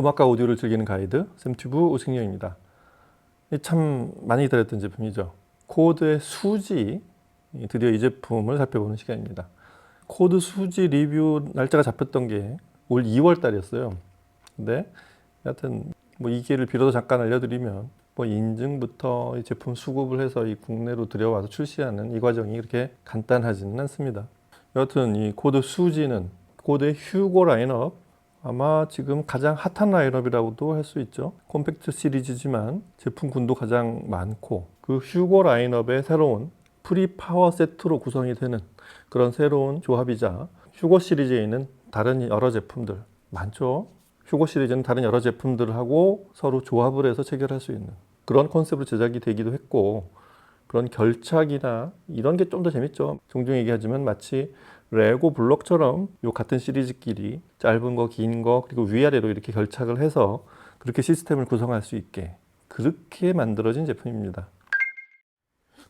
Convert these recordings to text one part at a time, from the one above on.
음악과 오디오를 즐기는 가이드 샘튜브 오승영입니다. 이참 많이 기다렸던 제품이죠. 코드의 수지 드디어 이 제품을 살펴보는 시간입니다. 코드 수지 리뷰 날짜가 잡혔던 게 올 2월 달이었어요. 근데 여하튼 뭐 이 기회를 빌어서 잠깐 알려드리면 뭐 인증부터 이 제품 수급을 해서 이 국내로 들여와서 출시하는 이 과정이 그렇게 간단하지는 않습니다. 여하튼 이 코드 수지는 코드의 휴고 라인업 아마 지금 가장 핫한 라인업이라고도 할 수 있죠. 콤팩트 시리즈지만 제품군도 가장 많고 그 휴고 라인업의 새로운 프리 파워 세트로 구성이 되는 그런 새로운 조합이자 휴고 시리즈에 있는 다른 여러 제품들 많죠. 휴고 시리즈는 다른 여러 제품들하고 서로 조합을 해서 체결할 수 있는 그런 컨셉으로 제작이 되기도 했고 그런 결착이나 이런 게 좀 더 재밌죠. 종종 얘기하지만 마치 레고 블록처럼 요 같은 시리즈끼리 짧은 거, 긴 거, 그리고 위아래로 이렇게 결착을 해서 그렇게 시스템을 구성할 수 있게 그렇게 만들어진 제품입니다.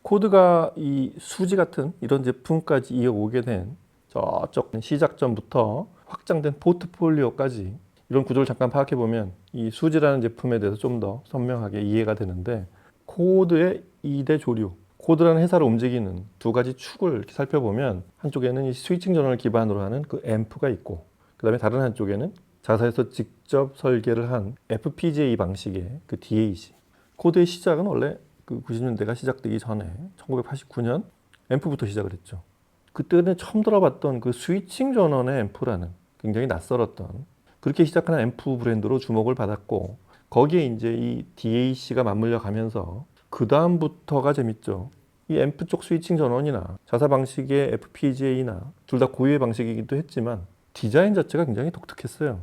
코드가 이 수지 같은 이런 제품까지 이어오게 된 저쪽 시작점부터 확장된 포트폴리오까지 이런 구조를 잠깐 파악해 보면 이 수지라는 제품에 대해서 좀 더 선명하게 이해가 되는데 코드의 2대 조류 코드라는 회사를 움직이는 두 가지 축을 이렇게 살펴보면 한쪽에는 이 스위칭 전원을 기반으로 하는 그 앰프가 있고 그 다음에 다른 한쪽에는 자사에서 직접 설계를 한 FPGA 방식의 그 DAC 코드의 시작은 원래 그 90년대가 시작되기 전에 1989년 앰프부터 시작을 했죠. 그때는 처음 들어봤던 그 스위칭 전원의 앰프라는 굉장히 낯설었던 그렇게 시작하는 앰프 브랜드로 주목을 받았고 거기에 이제 이 DAC가 맞물려 가면서 그 다음부터가 재밌죠. 이 앰프 쪽 스위칭 전원이나 자사 방식의 FPGA나 둘 다 고유의 방식이기도 했지만 디자인 자체가 굉장히 독특했어요.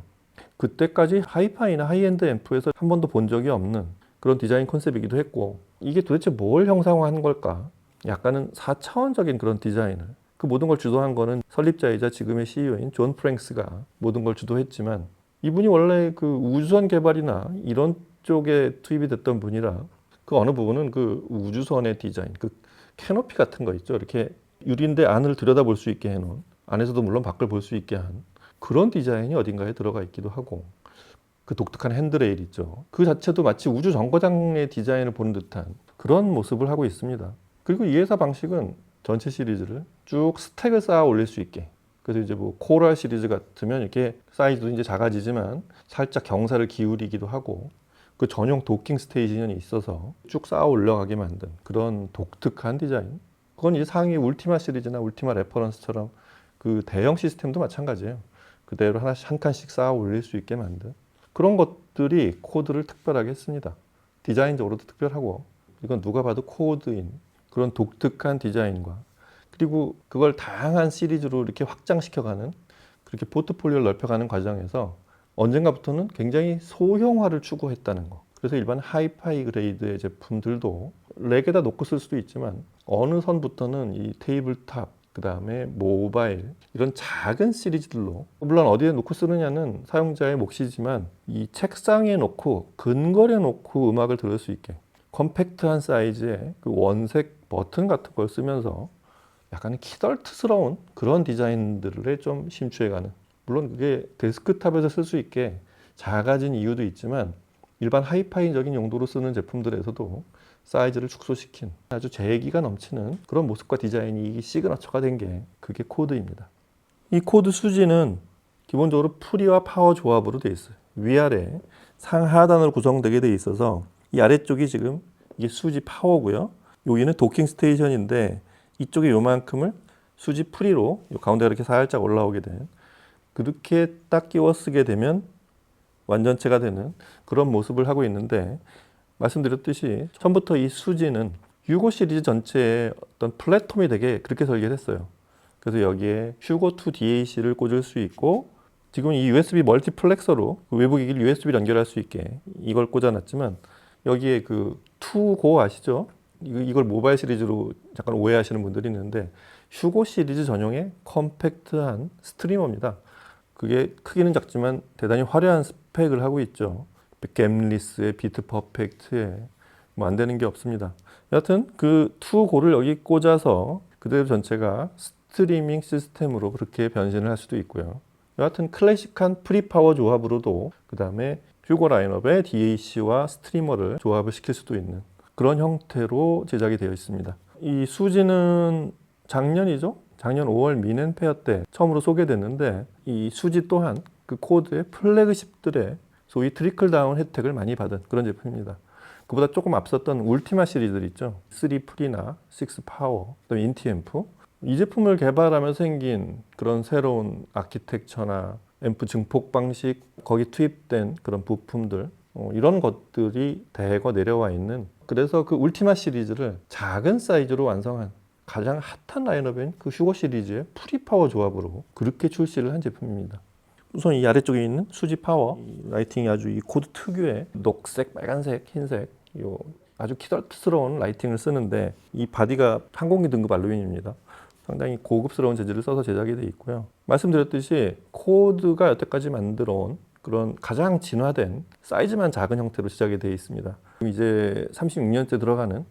그때까지 하이파이나 하이엔드 앰프에서 한 번도 본 적이 없는 그런 디자인 컨셉이기도 했고 이게 도대체 뭘 형상화한 걸까? 약간은 4차원적인 그런 디자인을 그 모든 걸 주도한 거는 설립자이자 지금의 CEO인 존 프랭스가 모든 걸 주도했지만 이분이 원래 그 우주선 개발이나 이런 쪽에 투입이 됐던 분이라 그 어느 부분은 그 우주선의 디자인, 그 캐노피 같은 거 있죠. 이렇게 유리인데 안을 들여다볼 수 있게 해놓은 안에서도 물론 밖을 볼 수 있게 한 그런 디자인이 어딘가에 들어가 있기도 하고 그 독특한 핸드레일 있죠. 그 자체도 마치 우주 정거장의 디자인을 보는 듯한 그런 모습을 하고 있습니다. 그리고 이 회사 방식은 전체 시리즈를 쭉 스택을 쌓아 올릴 수 있게. 그래서 이제 뭐 코랄 시리즈 같으면 이렇게 사이즈도 이제 작아지지만 살짝 경사를 기울이기도 하고 그 전용 도킹 스테이션이 있어서 쭉 쌓아 올라가게 만든 그런 독특한 디자인. 그건 이제 상위 울티마 시리즈나 울티마 레퍼런스처럼 그 대형 시스템도 마찬가지예요. 그대로 하나씩 한 칸씩 쌓아 올릴 수 있게 만든 그런 것들이 코드를 특별하게 했습니다. 디자인적으로도 특별하고 이건 누가 봐도 코드인 그런 독특한 디자인과 그리고 그걸 다양한 시리즈로 이렇게 확장시켜가는 그렇게 포트폴리오를 넓혀가는 과정에서 언젠가부터는 굉장히 소형화를 추구했다는 거. 그래서 일반 하이파이 그레이드의 제품들도 렉에다 놓고 쓸 수도 있지만 어느 선부터는 이 테이블탑 그 다음에 모바일 이런 작은 시리즈들로 물론 어디에 놓고 쓰느냐는 사용자의 몫이지만 이 책상에 놓고 근거리에 놓고 음악을 들을 수 있게 컴팩트한 사이즈의 그 원색 버튼 같은 걸 쓰면서 약간 키덜트스러운 그런 디자인들에 좀 심취해가는 물론 그게 데스크탑에서 쓸 수 있게 작아진 이유도 있지만 일반 하이파이적인 용도로 쓰는 제품들에서도 사이즈를 축소시킨 아주 재기가 넘치는 그런 모습과 디자인이 이 시그너처가 된 게 그게 코드입니다. 이 코드 수지는 기본적으로 프리와 파워 조합으로 되어 있어요. 위아래 상하단으로 구성되게 되어 있어서 이 아래쪽이 지금 이게 수지 파워고요. 여기는 도킹 스테이션인데 이쪽에 요만큼을 수지 프리로 요 가운데 이렇게 살짝 올라오게 된 그렇게 딱 끼워 쓰게 되면 완전체가 되는 그런 모습을 하고 있는데 말씀드렸듯이 처음부터 이 수지는 휴고 시리즈 전체의 어떤 플랫폼이 되게 그렇게 설계를 했어요. 그래서 여기에 휴고 2 DAC를 꽂을 수 있고 지금 이 USB 멀티플렉서로 그 외부 기기를 USB를 연결할 수 있게 이걸 꽂아놨지만 여기에 그 투고 아시죠? 이걸 모바일 시리즈로 잠깐 오해하시는 분들이 있는데 휴고 시리즈 전용의 컴팩트한 스트리머입니다. 그게 크기는 작지만 대단히 화려한 스펙을 하고 있죠. 겜리스의 비트 퍼펙트에 뭐 안 되는 게 없습니다. 여하튼 그 투고를 여기 꽂아서 그대로 전체가 스트리밍 시스템으로 그렇게 변신을 할 수도 있고요. 여하튼 클래식한 프리파워 조합으로도 그 다음에 휴고 라인업에 DAC와 스트리머를 조합을 시킬 수도 있는 그런 형태로 제작이 되어 있습니다. 이 수지는 작년이죠? 작년 5월 미넨 페어 때 처음으로 소개됐는데 이 수지 또한 그 코드의 플래그십들의 소위 트리클 다운 혜택을 많이 받은 그런 제품입니다. 그보다 조금 앞섰던 울티마 시리즈들 있죠. 3 프리나 6 파워, 또 인티앰프. 이 제품을 개발하면서 생긴 그런 새로운 아키텍처나 앰프 증폭 방식, 거기 투입된 그런 부품들, 어, 이런 것들이 대거 내려와 있는 그래서 그 울티마 시리즈를 작은 사이즈로 완성한 가장 핫한 라인업인 그 휴거 시리즈의 프리파워 조합으로 그렇게 출시를 한 제품입니다. 우선 이 아래쪽에 있는 수지 파워 이 라이팅이 아주 이 코드 특유의 녹색, 빨간색, 흰색 요 아주 키덜트스러운 라이팅을 쓰는데 이 바디가 항공기 등급 알루미늄입니다. 상당히 고급스러운 재질을 써서 제작이 되어 있고요. 말씀드렸듯이 코드가 여태까지 만들어 온 그런 가장 진화된 사이즈만 작은 형태로 제작이 되어 있습니다. 이제 36년째 들어가는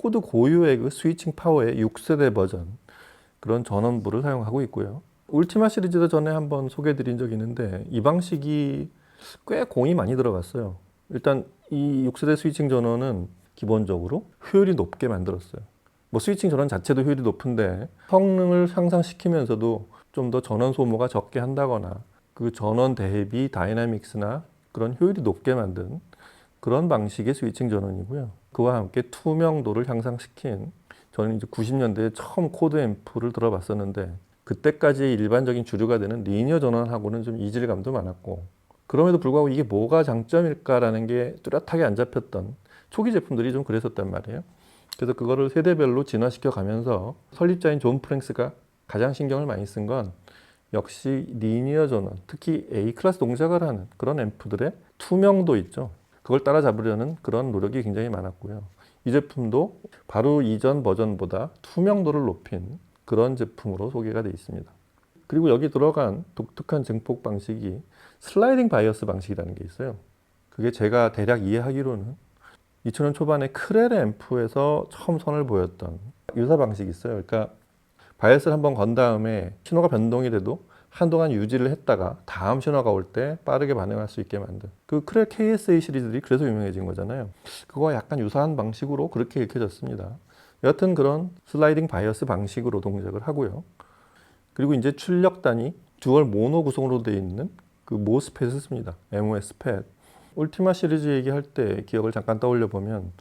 코드 고유의 그 스위칭 파워의 6세대 버전 그런 전원부를 사용하고 있고요. 울티마 시리즈도 전에 한번 소개해드린 적이 있는데 이 방식이 꽤 공이 많이 들어갔어요. 일단 이 6세대 스위칭 전원은 기본적으로 효율이 높게 만들었어요. 뭐 스위칭 전원 자체도 효율이 높은데 성능을 향상시키면서도 좀 더 전원 소모가 적게 한다거나 그 전원 대비 다이나믹스나 그런 효율이 높게 만든 그런 방식의 스위칭 전원이고요. 그와 함께 투명도를 향상시킨 저는 이제 90년대에 처음 코드 앰프를 들어봤었는데 그때까지 일반적인 주류가 되는 리니어 전원하고는 좀 이질감도 많았고 그럼에도 불구하고 이게 뭐가 장점일까라는 게 뚜렷하게 안 잡혔던 초기 제품들이 좀 그랬었단 말이에요. 그래서 그거를 세대별로 진화시켜 가면서 설립자인 존 프랭스가 가장 신경을 많이 쓴 건 역시 리니어 전원, 특히 A 클래스 동작을 하는 그런 앰프들의 투명도 있죠. 그걸 따라잡으려는 그런 노력이 굉장히 많았고요. 이 제품도 바로 이전 버전보다 투명도를 높인 그런 제품으로 소개가 되어 있습니다. 그리고 여기 들어간 독특한 증폭 방식이 슬라이딩 바이어스 방식이라는 게 있어요. 그게 제가 대략 이해하기로는 2000년 초반에 크렐 앰프에서 처음 선을 보였던 유사 방식이 있어요. 그러니까 바이어스를 한번 건 다음에 신호가 변동이 돼도 한동안 유지를 했다가 다음 신호가 올 때 빠르게 반응할 수 있게 만든 그 크렐 KSA 시리즈들이 그래서 유명해진 거잖아요. 그거와 약간 유사한 방식으로 그렇게 읽혀졌습니다. 여하튼 그런 슬라이딩 바이어스 방식으로 동작을 하고요. 그리고 이제 출력단이 듀얼 모노 구성으로 되어 있는 그 모스펫을 씁니다. MOS펫. 울티마 시리즈 얘기할 때 기억을 잠깐 떠올려 보면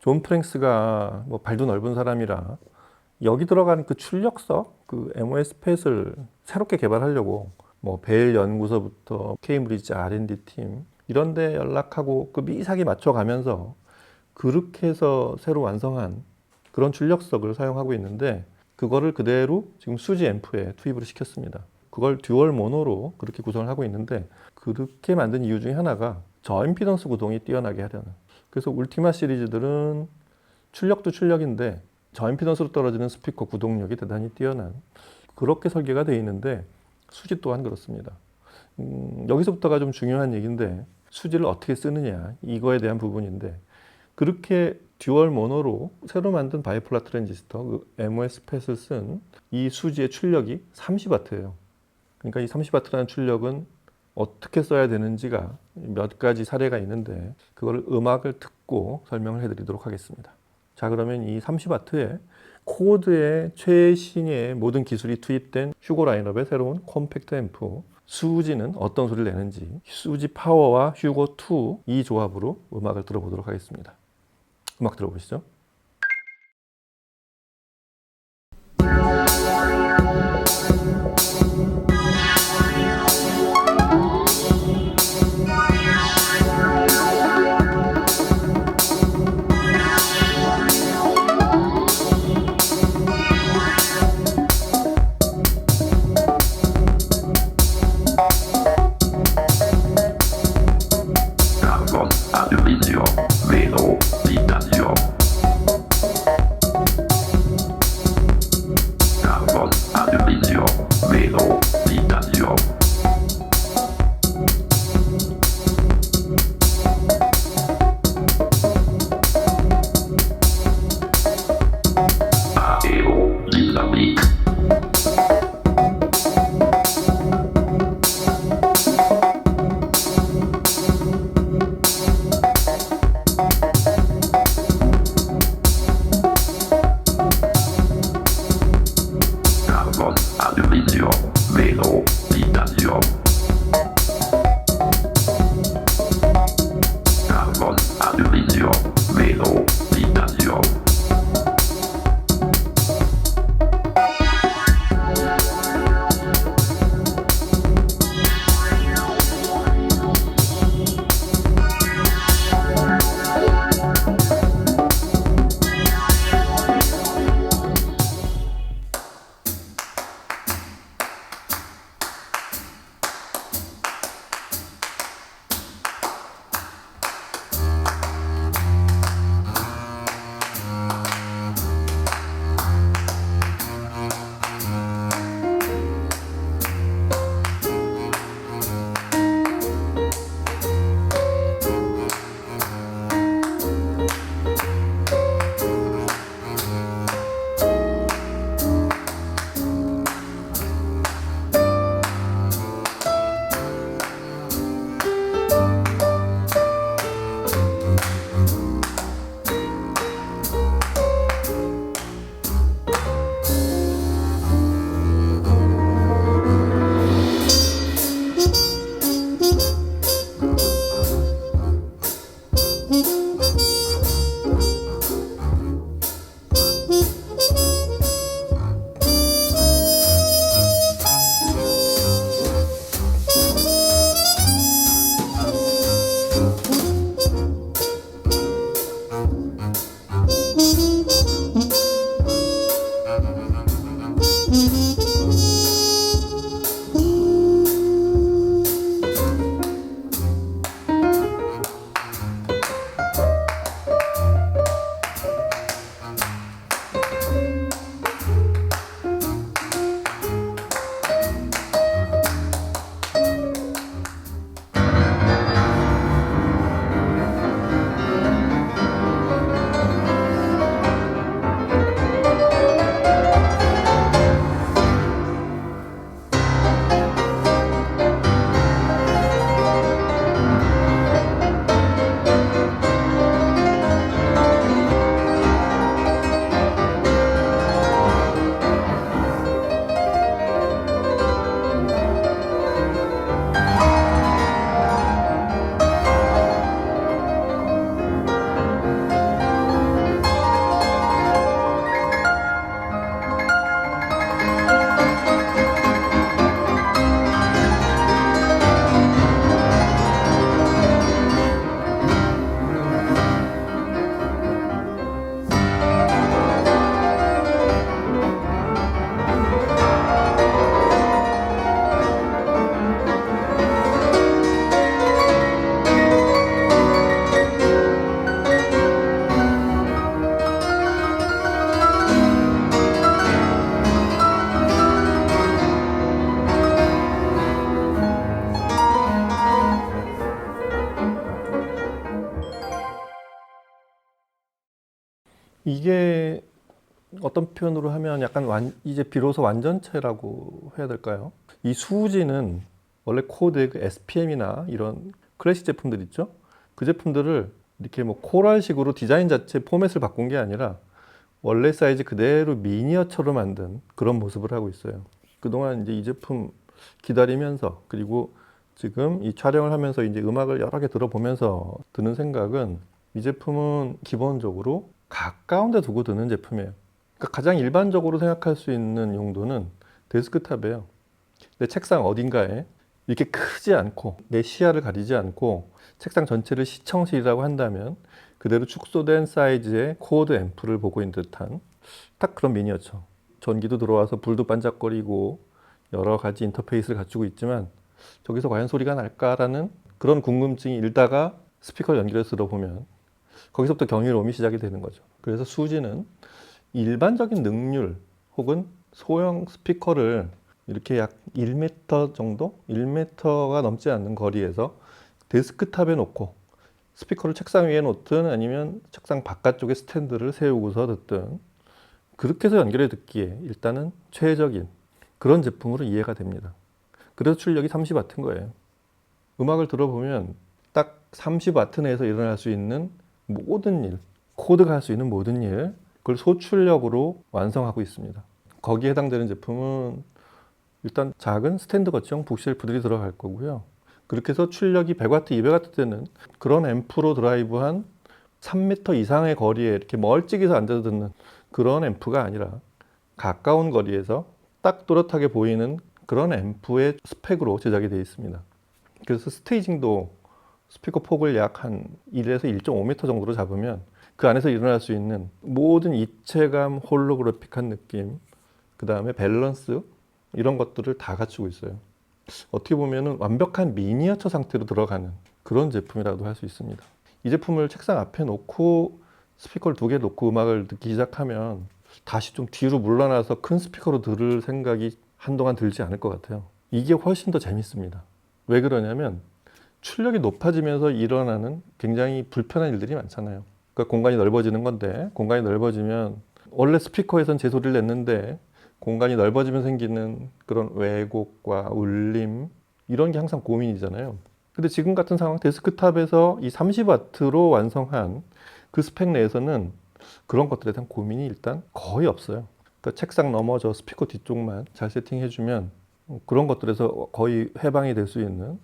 존 프랭스가 뭐 발도 넓은 사람이라 여기 들어가는 그 출력석 그 MOS펫을 새롭게 개발하려고 뭐 벨 연구소부터 케임브리지 R&D 팀 이런 데 연락하고 그 미사기 맞춰 가면서 그렇게 해서 새로 완성한 그런 출력석을 사용하고 있는데 그거를 그대로 지금 수지 앰프에 투입을 시켰습니다. 그걸 듀얼 모노로 그렇게 구성을 하고 있는데 그렇게 만든 이유 중에 하나가 저임피던스 구동이 뛰어나게 하려는. 그래서 울티마 시리즈들은 출력도 출력인데 저임피던스로 떨어지는 스피커 구동력이 대단히 뛰어난 그렇게 설계가 되어 있는데 수지 또한 그렇습니다. 음, 여기서부터가 좀 중요한 얘기인데 수지를 어떻게 쓰느냐 이거에 대한 부분인데 그렇게 듀얼 모노로 새로 만든 바이폴라 트랜지스터 그 MOS펫을 쓴 이 수지의 출력이 30와트예요. 그러니까 이 30와트라는 출력은 어떻게 써야 되는지가 몇 가지 사례가 있는데 그걸 음악을 듣고 설명을 해드리도록 하겠습니다. 자 그러면 이 30와트에 코드의 최신의 모든 기술이 투입된 휴고 라인업의 새로운 컴팩트 앰프 수지는 어떤 소리를 내는지 수지 파워와 휴고 2 이 조합으로 음악을 들어보도록 하겠습니다. 음악 들어보시죠. Música 어떤 표현으로 하면 약간 완, 이제 비로소 완전체라고 해야 될까요? 이 수지는 원래 코드의 그 SPM이나 이런 클래식 제품들 있죠? 그 제품들을 이렇게 뭐 코랄식으로 디자인 자체 포맷을 바꾼 게 아니라 원래 사이즈 그대로 미니어처로 만든 그런 모습을 하고 있어요. 그동안 이제 이 제품 기다리면서 그리고 지금 이 촬영을 하면서 이제 음악을 여러 개 들어보면서 드는 생각은 이 제품은 기본적으로 가까운 데 두고 드는 제품이에요. 그러니까 가장 일반적으로 생각할 수 있는 용도는 데스크탑이에요. 내 책상 어딘가에 이렇게 크지 않고 내 시야를 가리지 않고 책상 전체를 시청실이라고 한다면 그대로 축소된 사이즈의 코어드 앰프를 보고 있는 듯한 딱 그런 미니어처. 전기도 들어와서 불도 반짝거리고 여러 가지 인터페이스를 갖추고 있지만 저기서 과연 소리가 날까라는 그런 궁금증이 일다가 스피커를 연결해서 들어보면 거기서부터 경이로움이 시작이 되는 거죠. 그래서 수지는 일반적인 능률 혹은 소형 스피커를 이렇게 약 1m 정도? 1m가 넘지 않는 거리에서 데스크탑에 놓고 스피커를 책상 위에 놓든 아니면 책상 바깥쪽에 스탠드를 세우고서 듣든 그렇게 해서 연결해 듣기에 일단은 최적인 그런 제품으로 이해가 됩니다. 그래서 출력이 30W인 거예요. 음악을 들어보면 딱 30W 내에서 일어날 수 있는 모든 일, 코드가 할 수 있는 모든 일, 그걸 소출력으로 완성하고 있습니다. 거기에 해당되는 제품은 일단 작은 스탠드 거치형 북쉘프들이 들어갈 거고요. 그렇게 해서 출력이 100W, 200W 되는 그런 앰프로 드라이브한 3m 이상의 거리에 이렇게 멀찍이서 앉아서 듣는 그런 앰프가 아니라 가까운 거리에서 딱 또렷하게 보이는 그런 앰프의 스펙으로 제작이 되어 있습니다. 그래서 스테이징도 스피커 폭을 약 한 1에서 1.5m 정도로 잡으면 그 안에서 일어날 수 있는 모든 입체감, 홀로그래픽한 느낌, 그 다음에 밸런스 이런 것들을 다 갖추고 있어요. 어떻게 보면 완벽한 미니어처 상태로 들어가는 그런 제품이라도 할 수 있습니다. 이 제품을 책상 앞에 놓고 스피커를 두 개 놓고 음악을 듣기 시작하면 다시 좀 뒤로 물러나서 큰 스피커로 들을 생각이 한동안 들지 않을 것 같아요. 이게 훨씬 더 재밌습니다. 왜 그러냐면 출력이 높아지면서 일어나는 굉장히 불편한 일들이 많잖아요. 그러니까 공간이 넓어지는 건데 공간이 넓어지면 원래 스피커에선 제 소리를 냈는데 공간이 넓어지면 생기는 그런 왜곡과 울림 이런 게 항상 고민이잖아요. 근데 지금 같은 상황 데스크탑에서 이 30W로 완성한 그 스펙 내에서는 그런 것들에 대한 고민이 일단 거의 없어요. 그러니까 책상 넘어 저 스피커 뒤쪽만 잘 세팅해주면 그런 것들에서 거의 해방이 될 수 있는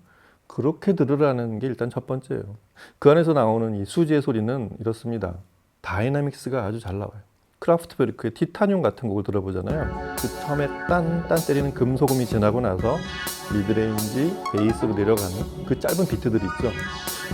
그렇게 들으라는 게 일단 첫 번째예요. 그 안에서 나오는 이 수지의 소리는 이렇습니다. 다이나믹스가 아주 잘 나와요. 크라프트베르크의 티타늄 같은 곡을 들어보잖아요. 그 처음에 딴딴 때리는 금소금이 지나고 나서 미드레인지, 베이스로 내려가는 그 짧은 비트들 있죠.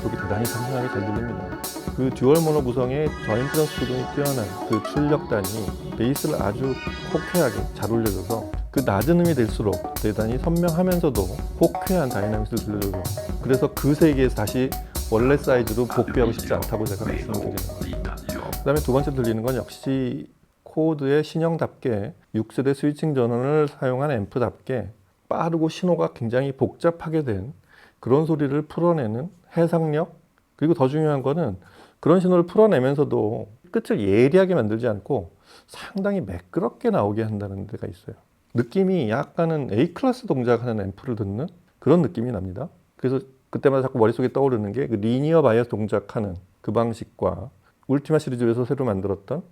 그게 대단히 상상하게 잘 들립니다. 그 듀얼 모노 구성의 저임피던스 구동이 뛰어난 그 출력단이 베이스를 아주 호쾌하게 잘 올려줘서 그 낮은 음이 될수록 대단히 선명하면서도 호쾌한 다이나믹스를 들려줘서 그래서 그 세계에서 다시 원래 사이즈로 복귀하고 싶지 않다고 제가 말씀드리는 거예요. 그 다음에 두 번째 들리는 건 역시 코드의 신형답게 6세대 스위칭 전원을 사용한 앰프답게 빠르고 신호가 굉장히 복잡하게 된 그런 소리를 풀어내는 해상력 그리고 더 중요한 거는 그런 신호를 풀어내면서도 끝을 예리하게 만들지 않고 상당히 매끄럽게 나오게 한다는 데가 있어요. 느낌이 약간은 A 클래스 동작하는 앰프를 듣는 그런 느낌이 납니다. 그래서 그때마다 자꾸 머릿속에 떠오르는 게 그 리니어 바이어스 동작하는 그 방식과 울티마 시리즈에서 새로 만들었던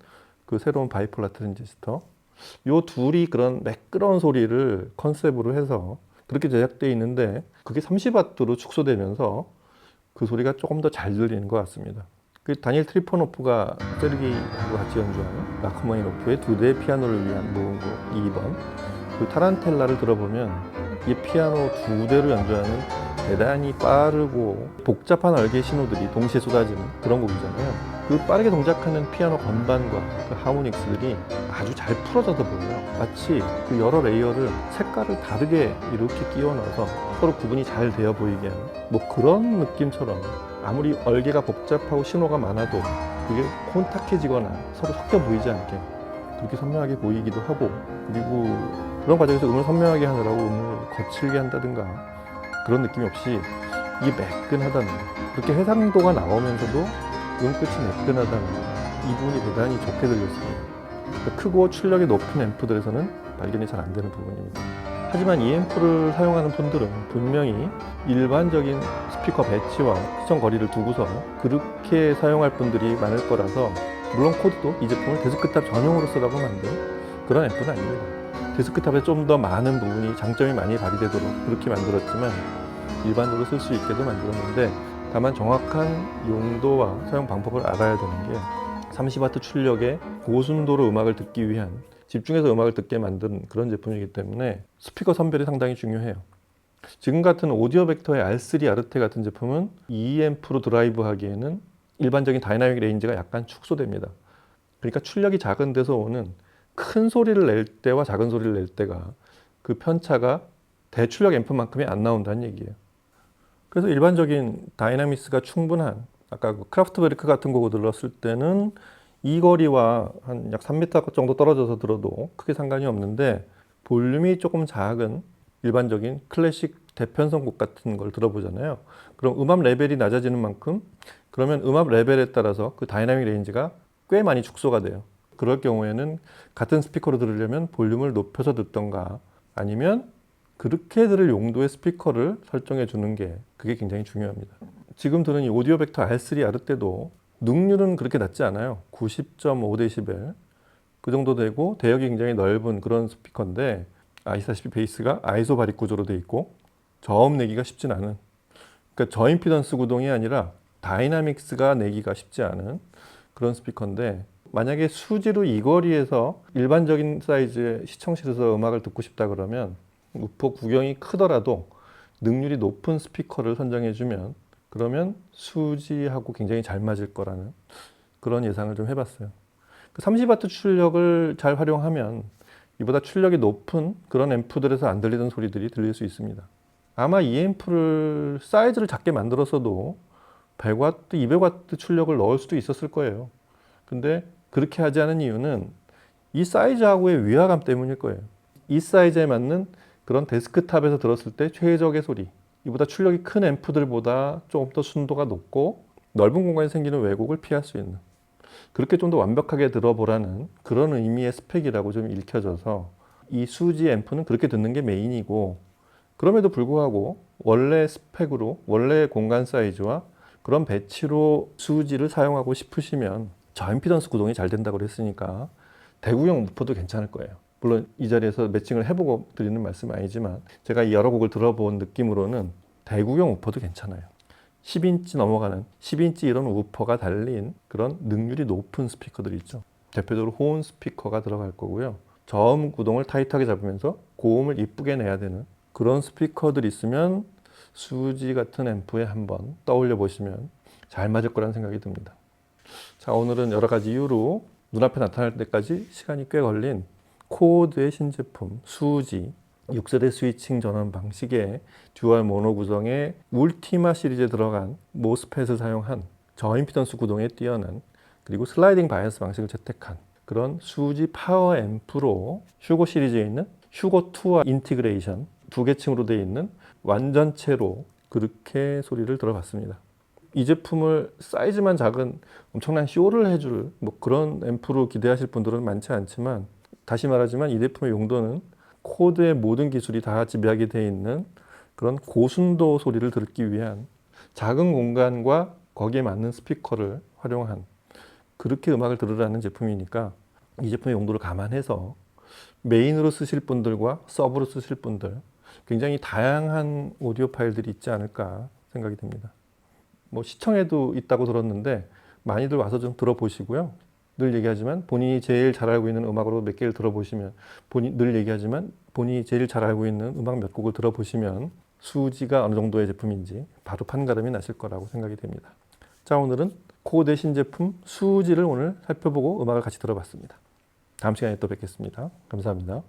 그 새로운 바이폴라 트랜지스터 요 둘이 그런 매끄러운 소리를 컨셉으로 해서 그렇게 제작되어 있는데 그게 30와트로 축소되면서 그 소리가 조금 더 잘 들리는 것 같습니다. 그 다니엘 트리포노프가 세르기하고 같이 연주하는 라크마니노프의 두 대의 피아노를 위한 모음곡 2번 그 타란텔라를 들어보면 이 피아노 두 대로 연주하는 대단히 빠르고 복잡한 얼개의 신호들이 동시에 쏟아지는 그런 곡이잖아요. 그 빠르게 동작하는 피아노 건반과 그 하모닉스들이 아주 잘 풀어져서 보여요. 마치 그 여러 레이어를 색깔을 다르게 이렇게 끼워 넣어서 서로 구분이 잘 되어 보이게 하는 뭐 그런 느낌처럼 아무리 얼개가 복잡하고 신호가 많아도 그게 혼탁해지거나 서로 섞여 보이지 않게 그렇게 선명하게 보이기도 하고 그리고 그런 과정에서 음을 선명하게 하느라고 음을 거칠게 한다든가 그런 느낌이 없이 이게 매끈하다는 거. 그렇게 해상도가 나오면서도 음 끝이 매끈하다는 거. 이 부분이 대단히 좋게 들렸습니다. 그러니까 크고 출력이 높은 앰프들에서는 발견이 잘 안 되는 부분입니다. 하지만 이 앰프를 사용하는 분들은 분명히 일반적인 스피커 배치와 시청 거리를 두고서 그렇게 사용할 분들이 많을 거라서 물론 코드도 이 제품을 데스크탑 전용으로 쓰라고 만든 그런 앰프는 아닙니다. 데스크탑에 좀 더 많은 부분이 장점이 많이 발휘되도록 그렇게 만들었지만 일반적으로 쓸 수 있게도 만들었는데 다만 정확한 용도와 사용 방법을 알아야 되는 게 30W 출력의 고순도로 음악을 듣기 위한 집중해서 음악을 듣게 만든 그런 제품이기 때문에 스피커 선별이 상당히 중요해요. 지금 같은 오디오 벡터의 R3 아르테 같은 제품은 2앰프로 드라이브 하기에는 일반적인 다이나믹 레인지가 약간 축소됩니다. 그러니까 출력이 작은 데서 오는 큰 소리를 낼 때와 작은 소리를 낼 때가 그 편차가 대출력 앰프만큼이 안 나온다는 얘기예요. 그래서 일반적인 다이나믹스가 충분한 아까 그 크라프트베르크 같은 거 들었을 때는 이 거리와 한 약 3m 정도 떨어져서 들어도 크게 상관이 없는데 볼륨이 조금 작은 일반적인 클래식 대편성 곡 같은 걸 들어보잖아요. 그럼 음압 레벨이 낮아지는 만큼 그러면 음압 레벨에 따라서 그 다이나믹 레인지가 꽤 많이 축소가 돼요. 그럴 경우에는 같은 스피커로 들으려면 볼륨을 높여서 듣던가 아니면 그렇게 들을 용도의 스피커를 설정해 주는 게 그게 굉장히 중요합니다. 지금 들은 이 오디오 벡터 R3 아르 때도 능률은 그렇게 낮지 않아요. 90.5dB 그 정도 되고 대역이 굉장히 넓은 그런 스피커인데 아시다시피 베이스가 아이소 바릭 구조로 돼 있고 저음 내기가 쉽진 않은 그러니까 저임피던스 구동이 아니라 다이나믹스가 내기가 쉽지 않은 그런 스피커인데 만약에 수지로 이 거리에서 일반적인 사이즈의 시청실에서 음악을 듣고 싶다 그러면 우퍼 구경이 크더라도 능률이 높은 스피커를 선정해 주면 그러면 수지하고 굉장히 잘 맞을 거라는 그런 예상을 좀 해봤어요. 그 30W 출력을 잘 활용하면 이보다 출력이 높은 그런 앰프들에서 안 들리던 소리들이 들릴 수 있습니다. 아마 이 앰프를 사이즈를 작게 만들었어도 100W, 200W 출력을 넣을 수도 있었을 거예요. 근데 그렇게 하지 않은 이유는 이 사이즈하고의 위화감 때문일 거예요. 이 사이즈에 맞는 그런 데스크탑에서 들었을 때 최적의 소리, 이보다 출력이 큰 앰프들보다 조금 더 순도가 높고 넓은 공간에 생기는 왜곡을 피할 수 있는 그렇게 좀 더 완벽하게 들어보라는 그런 의미의 스펙이라고 좀 읽혀져서 이 수지 앰프는 그렇게 듣는 게 메인이고 그럼에도 불구하고 원래 스펙으로 원래 공간 사이즈와 그런 배치로 수지를 사용하고 싶으시면 저임피던스 구동이 잘 된다고 그랬으니까 대구형 우퍼도 괜찮을 거예요. 물론 이 자리에서 매칭을 해보고 드리는 말씀은 아니지만 제가 이 여러 곡을 들어본 느낌으로는 대구형 우퍼도 괜찮아요. 10인치 넘어가는 10인치 이런 우퍼가 달린 그런 능률이 높은 스피커들 있죠. 대표적으로 호은 스피커가 들어갈 거고요. 저음 구동을 타이트하게 잡으면서 고음을 이쁘게 내야 되는 그런 스피커들 있으면 수지 같은 앰프에 한번 떠올려 보시면 잘 맞을 거라는 생각이 듭니다. 자, 오늘은 여러 가지 이유로 눈앞에 나타날 때까지 시간이 꽤 걸린 코드의 신제품 수지 6세대 스위칭 전원 방식의 듀얼 모노 구성의 울티마 시리즈에 들어간 모스펫을 사용한 저임피던스 구동에 뛰어난 그리고 슬라이딩 바이어스 방식을 채택한 그런 수지 파워 앰프로 슈고 시리즈에 있는 슈고 2와 인티그레이션 두 개 층으로 되어 있는 완전체로 그렇게 소리를 들어봤습니다. 이 제품을 사이즈만 작은 엄청난 쇼를 해줄 뭐 그런 앰프로 기대하실 분들은 많지 않지만 다시 말하지만 이 제품의 용도는 코드의 모든 기술이 다 집약이 되어 있는 그런 고순도 소리를 듣기 위한 작은 공간과 거기에 맞는 스피커를 활용한 그렇게 음악을 들으라는 제품이니까 이 제품의 용도를 감안해서 메인으로 쓰실 분들과 서브로 쓰실 분들 굉장히 다양한 오디오 파일들이 있지 않을까 생각이 듭니다. 뭐 시청에도 있다고 들었는데 많이들 와서 좀 들어보시고요. 늘 얘기하지만 본인이 제일 잘 알고 있는 음악으로 몇 개를 들어보시면 본인 늘 얘기하지만 본인이 제일 잘 알고 있는 음악 몇 곡을 들어보시면 수지가 어느 정도의 제품인지 바로 판가름이 나실 거라고 생각이 됩니다. 자 오늘은 코드 신제품 수지를 오늘 살펴보고 음악을 같이 들어봤습니다. 다음 시간에 또 뵙겠습니다. 감사합니다.